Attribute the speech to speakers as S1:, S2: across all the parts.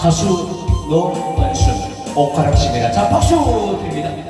S1: 가수 노원순 옷가락십니다. 자 박수 드립니다.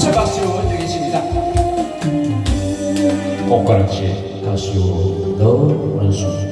S1: 부채 박수 드리겠습니다.
S2: 꽃가락지
S1: 가수 노원수